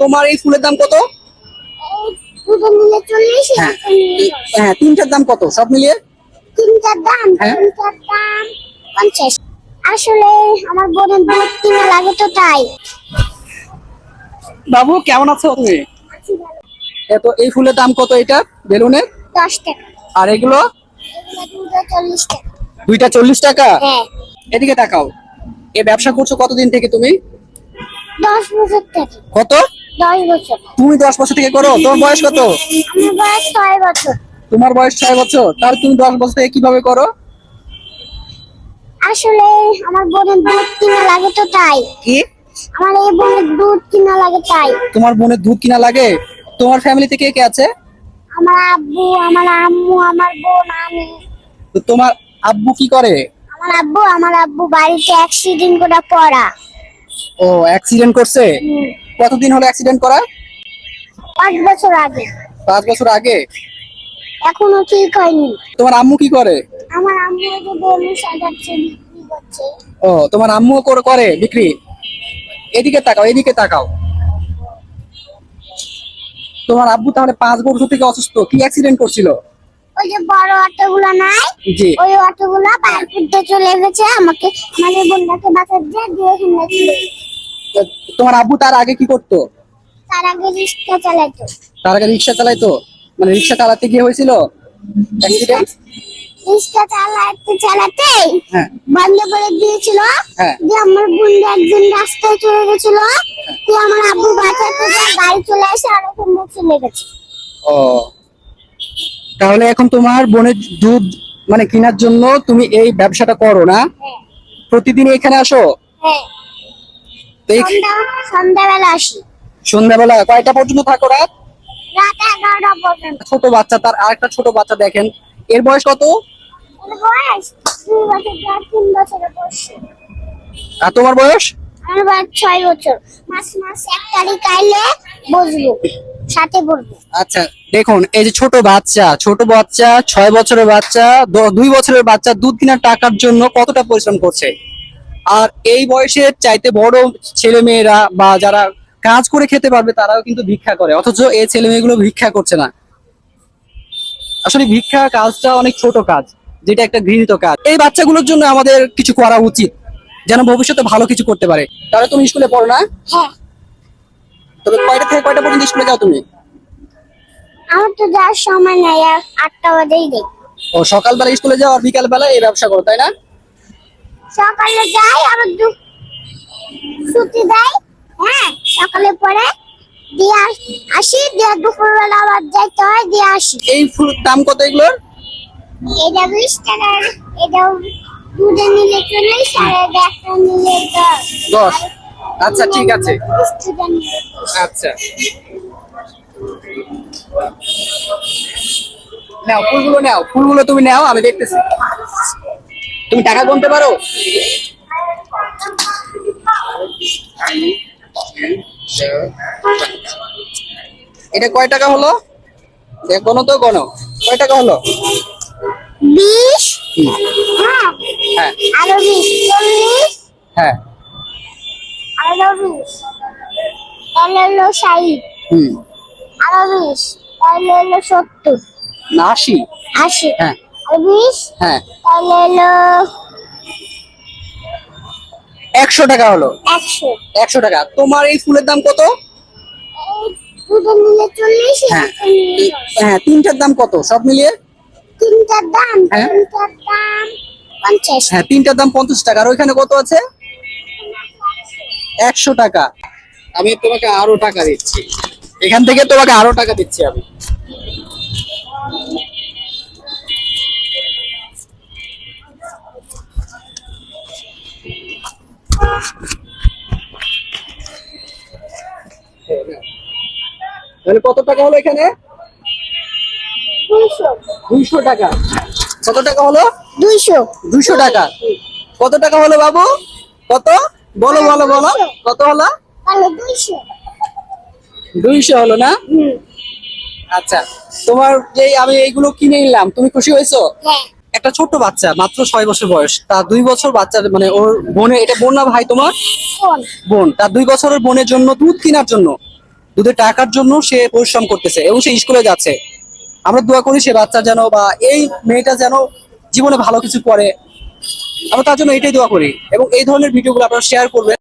তোমার এই ফুলের দাম কত? হ্যাঁ। হ্যাঁ তিনটার দাম কত? সব মিলিয়ে? তিনটার দাম হ্যাঁ। তিনটার দাম পঞ্চাশ। আসলে আমার বোনের দুধ কিনা লাগে তো তাই। বাবু কেমন আছো তুমি? এত এই ফুলের দাম কত এটা? বেলুনের? দশ টাকা। আর এগুলো? দুইটা চল্লিশ টাকা। হ্যাঁ। এদিকে তাকাও। এই ব্যবসা করছ কতদিন থেকে তুমি? দশ বছর থেকে। কত? তুমি দশ বছর থেকে করো তোমার বয়স কত? তোমার বয়স ছয় বছর তাহলে তুমি দশ বছর থেকে কীভাবে করো? আসলে আমার বোনের দুধ কিনা লাগে তো তাই। কি? আমার এই বোনের দুধ কিনা লাগে তাই। তোমার বোনের দুধ কিনা লাগে? তোমার ফ্যামিলিতে কে কে আছে? আমার আব্বু আমার আম্মু আমার বোন আমি। তো তোমার আব্বু কি করে? আমার আব্বু আমার আব্বু বাড়িতে অ্যাক্সিডেন্ট করে পড়া। ও অ্যাক্সিডেন্ট করছে? কতদিন হলো অ্যাক্সিডেন্ট করা? পাঁচ বছর আগে। পাঁচ বছর আগে? এখনও ঠিক হয়নি। তোমার আম্মু কি করে? আমার আম্মু এই যে বেলুন সাজাচ্ছে বিক্রি করছে। ও তোমার আম্মু করে করে বিক্রি? এদিকে তাকাও এদিকে তাকাও। তোমার আব্বু তাহলে পাঁচ বছর থেকে অসুস্থ কি অ্যাক্সিডেন্ট করছিল? ওই যে বড় অটোগুলো নাই জি। ওই অটোগুলো পার করতে চলে গেছে আমাকে মানে বোনটাকে বাঁচাতে দিয়ে এখানে তোমার আব্বু তার আগে কি করতো? তার আগে রিক্সা চালাইতো তার আগে রিক্সা চালাইতো? মানে রিক্সা চালাতে গিয়ে হয়েছিল? অ্যাক্সিডেন্ট রিক্সা চালাতে চালাতেই হ্যাঁ। বন্ধ করে দিয়েছিল। হ্যাঁ। আমার বোন একদিন রাস্তায় চলে গেছিল। দিয়ে আমার আব্বু বাঁচাতে গাড়ি চলে এসে আর ওখানে চলে গেছে। ও। তাহলে এখন তোমার বোনের দুধ মানে কেনার জন্য তুমি এই ব্যবসাটা করো না? হ্যাঁ। প্রতিদিন এখানে আসো? হ্যাঁ। তো এই সন্ধ্যা সন্ধ্যাবেলা আসি। সন্ধ্যাবেলা কয়টা পর্যন্ত থাকো রাত? রাত এগারোটা পর্যন্ত। ছোট বাচ্চা তার আরেকটা ছোট বাচ্চা দেখেন। এর বয়স কত? বয়স বছর বয়স। আর তোমার বয়স? আমার বয়স ছয় বছর। মাস মাস এক তারিখ আইলে বসবো সাথে আচ্ছা দেখুন এই যে ছোট বাচ্চা ছোট বাচ্চা ছয় বছরের বাচ্চা দুই বছরের বাচ্চা দুধ কেনার টাকার জন্য কতটা পরিশ্রম করছে? আর এই বয়সের চাইতে বড় ছেলে মেয়েরা বা যারা কাজ করে খেতে পারবে তারাও কিন্তু ভিক্ষা করে। অথচ এই ছেলে মেয়েগুলো ভিক্ষা করছে না। আসলে ভিক্ষা কাজটা অনেক ছোট কাজ যেটা একটা গৃহীত কাজ। এই বাচ্চাগুলোর জন্য আমাদের কিছু করা উচিত যেন ভবিষ্যতে ভালো কিছু করতে পারে। তাহলে তুমি স্কুলে পড়ো না? হ্যাঁ। তবে কয়টা থেকে কয়টা পর্যন্ত স্কুলে যাও তুমি? আমার তো যাওয়ার সময় নাই আটটা বাজেই দেই ও সকালবেলা স্কুলে যাও আর বিকালবেলা এই ব্যবসা করো তাই না? সকালে যাই আবার দু ছুটি দেয়। হ্যাঁ সকালে পরে দিয়ে আস- দিয়ে দুপুরবেলা আবার যাইতে হয় দিয়ে আসি। এই ফুল দাম কত এগুলোর? এটা বিশ টাকার এটা দুধে নিলে চল্লিশ আর একটা নিলে দশ। দশ? আচ্ছা ঠিক আছে। দুটা। আচ্ছা। নাও ফুলগুলো নাও ফুলগুলো তুমি নাও আমি দেখতেছি। তুমি টাকা গুনতে পারো? এটা কয় টাকা হলো? গণো তো গণো। কয় টাকা হলো? বিশ। হ্যাঁ। হ্যাঁ। আরও বিশ। চল্লিশ। হ্যাঁ। আরও বিশ। তাহলে হলো ষাট। হুম। আরও বিশ। তাহলে হলো সত্তর। না আশি। আশি। হ্যাঁ। বিশ হ্যাঁ। তাহলে হলো একশো টাকা হলো। একশো। একশো টাকা। তোমার এই ফুলের দাম কত? দুটো নিলে চল্লিশ হ্যাঁ। হ্যাঁ তিনটার দাম কত? সব মিলিয়ে? তিনটার দাম হ্যাঁ। তিনটার দাম পঞ্চাশ। হ্যাঁ তিনটার দাম পঞ্চাশ টাকা। আর ওইখানে কত আছে? একশো টাকা। আমি তোমাকে আরও টাকা দিচ্ছি। এখান থেকে তোমাকে আরও টাকা দিচ্ছি আমি। তাহলে কত টাকা হলো এখানে? দুইশো। টাকা। কত টাকা হলো? দুইশো। দুইশো টাকা। কত টাকা হলো বাবু? কত? বলো বলো বলো। কত হলো? দুইশো। হলো না? আচ্ছা। তোমার যে আমি এইগুলো কিনে নিলাম তুমি খুশি হয়েছো? হ্যাঁ। একটা ছোট্ট বাচ্চা মাত্র ছয় বছর বয়স। তার দুই বছর বাচ্চা মানে ওর বোনে এটা বোন না ভাই তোমার? বোন। তার দুই বছরের বোনের জন্য দুধ কেনার জন্য দুধের টাকার জন্য সে পরিশ্রম করতেছে এবং সে স্কুলে যাচ্ছে। আমরা দোয়া করি সে বাচ্চা যেন বা এই মেয়েটা যেন জীবনে ভালো কিছু করে। আমরা তার জন্য এটাই দোয়া করি এবং এই ধরনের ভিডিওগুলো আপনারা শেয়ার করবেন।